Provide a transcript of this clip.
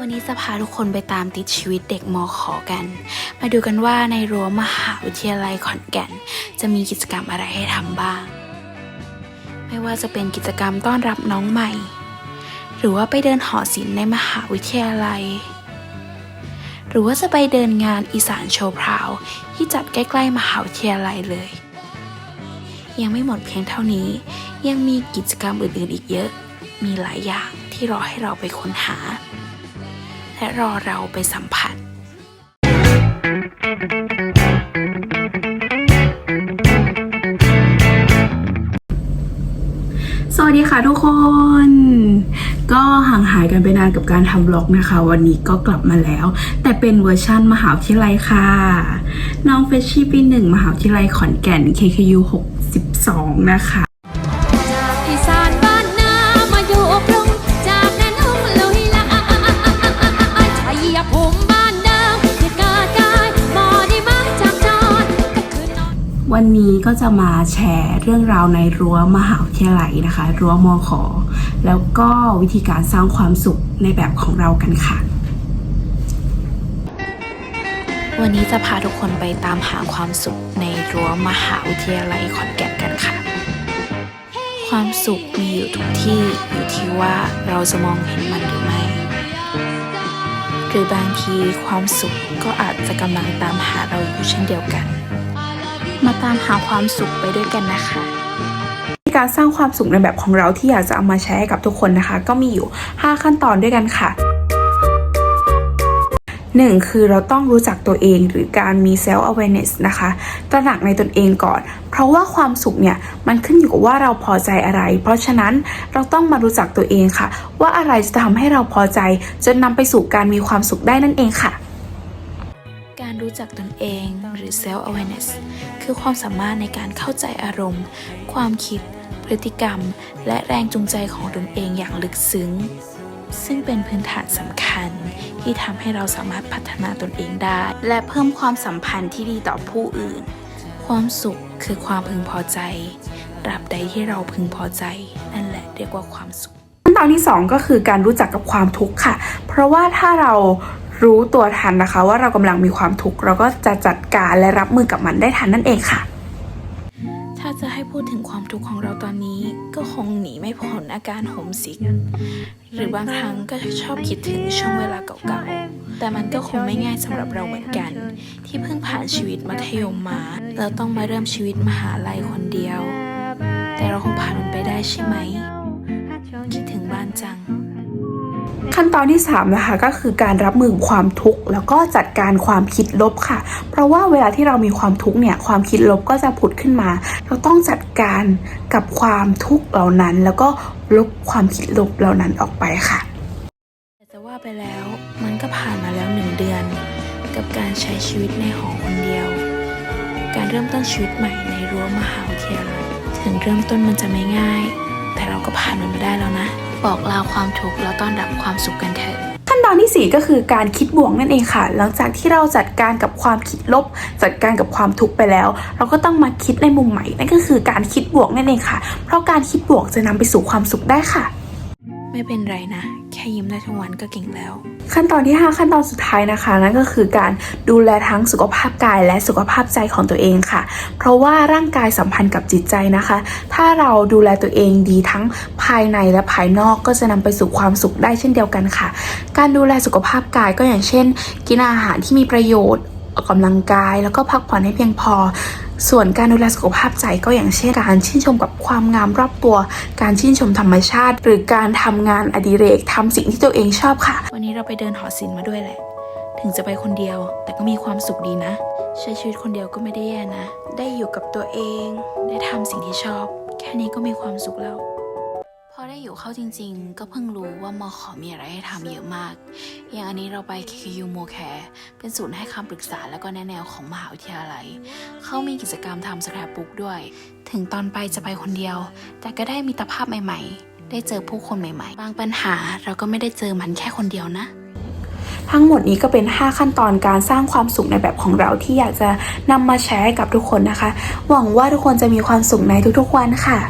วันนี้จะพาทุกคนไปตามติดชีวิตเด็กมอขอกัน มาดูกันว่าในรั้วมหาวิทยาลัยขอนแก่น จะมีกิจกรรมอะไรให้ทำบ้าง ไม่ว่าจะเป็นกิจกรรมต้อนรับน้องใหม่ หรือว่าไปเดินหอศิลป์ในมหาวิทยาลัย หรือว่าจะไปเดินงานอีสานโชว์พราว ที่จัดใกล้ๆมหาวิทยาลัยเลย ยังไม่หมดเพียงเท่านี้ ยังมีกิจกรรมอื่นๆอีกเยอะ มีหลายอย่างที่รอให้เราไปค้นหา และรอเราไปสัมผัส สวัสดีค่ะทุกคน ก็ห่างหายกันไปนานกับการทำบล็อกนะคะ วันนี้ก็กลับมาแล้ว แต่เป็นเวอร์ชั่นมหาวิทยาลัยค่ะ น้องเฟชชี่ปีหนึ่งมหาวิทยาลัยขอนแก่น KKU 62 นะคะ วันนี้ก็จะมาแชร์เรื่องราวในรั้วมหาวิทยาลัยนะคะ รั้วมอขอแล้วก็วิธีการสร้างความสุขในแบบของเรากันค่ะ วันนี้จะพาทุกคนไปตามหาความสุขในรั้วมหาวิทยาลัยขอนแก่นกันค่ะ ความสุขมีอยู่ทุกที่อยู่ที่ว่าเราจะมองเห็นมันหรือไม่หรือบางทีความสุขก็อาจจะกำลังตามหาเราอยู่เช่นเดียวกัน มาตามหาความสุขไปด้วยกันนะคะการสร้างความสุขในแบบของเราที่อยากจะเอามาแชร์ให้กับทุกคนนะคะ ก็มีอยู่ 5 ขั้นตอนด้วยกันค่ะ 1. คือเราต้องรู้จักตัวเองหรือการมี self awareness นะคะ ตระหนักในตนเองก่อน เพราะว่าความสุขเนี่ยมันขึ้นอยู่กับว่าเราพอใจอะไร เพราะฉะนั้นเราต้องมารู้จักตัวเองค่ะ ว่าอะไรจะทำให้เราพอใจจนนำไปสู่การมีความสุขได้นั่นเองค่ะ รู้จักตนเอง หรือ self awareness คือความสามารถในการเข้าใจอารมณ์ ความคิด พฤติกรรม และแรงจูงใจของตนเองอย่างลึกซึ้ง ซึ่งเป็นพื้นฐานสำคัญ ที่ทำให้เราสามารถพัฒนาตนเองได้ และเพิ่มความสัมพันธ์ที่ดีต่อผู้อื่น ความสุขคือความพึงพอใจตราบใดที่เราพึงพอใจ นั่นแหละเรียกว่าความสุขขั้นตอนที่ 2 ก็คือการรู้จักกับความทุกข์ค่ะ เพราะว่าถ้าเรา รู้ตัวทันนะคะ ว่าเรากำลังมีความทุกข์เราก็จะจัดการและรับมือกับมันได้ทันนั่นเองค่ะ ถ้าจะให้พูดถึงความทุกข์ของเราตอนนี้ก็คงหนีไม่พ้นอาการโฮมสิกหรือบางครั้งก็ชอบคิดถึงช่วงเวลาเก่าๆ แต่มันก็คงไม่ง่ายสำหรับเราเหมือนกัน ที่เพิ่งผ่านชีวิตมัธยมมาแล้วต้องมาเริ่มชีวิตมหาลัยคนเดียว แต่เราคงผ่านมันไปได้ใช่ไหม คิดถึงบ้านจัง ขั้นตอนที่ 3 นะคะก็คือการรับมือความทุกข์แล้วก็จัดการความคิดลบค่ะ เพราะว่าเวลาที่เรามีความทุกข์เนี่ยความคิดลบก็จะผุดขึ้นมา เราต้องจัดการกับความทุกข์เหล่านั้น แล้วก็ลบความคิดลบเหล่านั้นออกไปค่ะแต่ว่าไปแล้วมันก็ผ่านมาแล้วหนึ่งเดือน กับการใช้ชีวิตในหอคนเดียว การเริ่มต้นชีวิตใหม่ในรั้วมหาวิทยาลัยถึงเริ่มต้นมันจะไม่ง่าย แต่เราก็ผ่านมันมาได้ บอกลาความทุกข์แล้วต้อนรับความสุขกันเถอะขั้นตอนที่ 4 ก็คือการคิดบวกนั่นเองค่ะ หลังจากที่เราจัดการกับความคิดลบ จัดการกับความทุกข์ไปแล้ว เราก็ต้องมาคิดในมุมใหม่นั่นก็คือการคิดบวกนั่นเองค่ะ เพราะการคิดบวกจะนำไปสู่ความสุขได้ค่ะ ไม่เป็นไรนะ แค่ยิ้มได้ทั้งวันก็เก่งแล้ว ขั้นตอนที่ 5 ขั้นตอนสุดท้ายนะคะ นั่นก็คือการดูแลทั้งสุขภาพกายและสุขภาพใจของตัวเองค่ะ เพราะว่าร่างกายสัมพันธ์กับจิตใจนะคะ ถ้าเราดูแลตัวเองดีทั้งภายในและภายนอกก็จะนำไปสู่ความสุขได้เช่นเดียวกันค่ะ การดูแลสุขภาพกายก็อย่างเช่น กินอาหารที่มีประโยชน์ ออกกำลังกาย แล้วก็พักผ่อนให้เพียงพอ ส่วนการดูแลสุขภาพใจก็อย่างเช่นการชื่นชมกับความงามรอบตัว การชื่นชมธรรมชาติ หรือการทำงานอดิเรกทำสิ่งที่ตัวเองชอบค่ะ วันนี้เราไปเดินหอศิลป์มาด้วยแหละ ถึงจะไปคนเดียว แต่ก็มีความสุขดีนะ ใช้ชีวิตคนเดียวก็ไม่ได้แย่นะ ได้อยู่กับตัวเอง ได้ทำสิ่งที่ชอบ แค่นี้ก็มีความสุขแล้ว อได้อยู่เข้าจริงๆ ก็เพิ่งรู้ว่ามอขอมีอะไรให้ทำเยอะมาก อย่างอันนี้เราไป KKU โมแคร์เป็นศูนย์ให้คำปรึกษาและก็แนะแนวของมหาวิทยาลัย เขามีกิจกรรมทำสแครปบุ๊กด้วย ถึงตอนไปจะไปคนเดียว แต่ก็ได้มิตรภาพใหม่ๆ ได้เจอผู้คนใหม่ๆ บางปัญหาเราก็ไม่ได้เจอมันแค่คนเดียวนะทั้งหมดนี้ก็เป็น 5 ขั้นตอนการสร้างความสุขในแบบของเราที่อยากจะนำมาแชร์ให้กับทุกคนนะคะ หวังว่าทุกคนจะมีความสุขในทุกๆวันค่ะ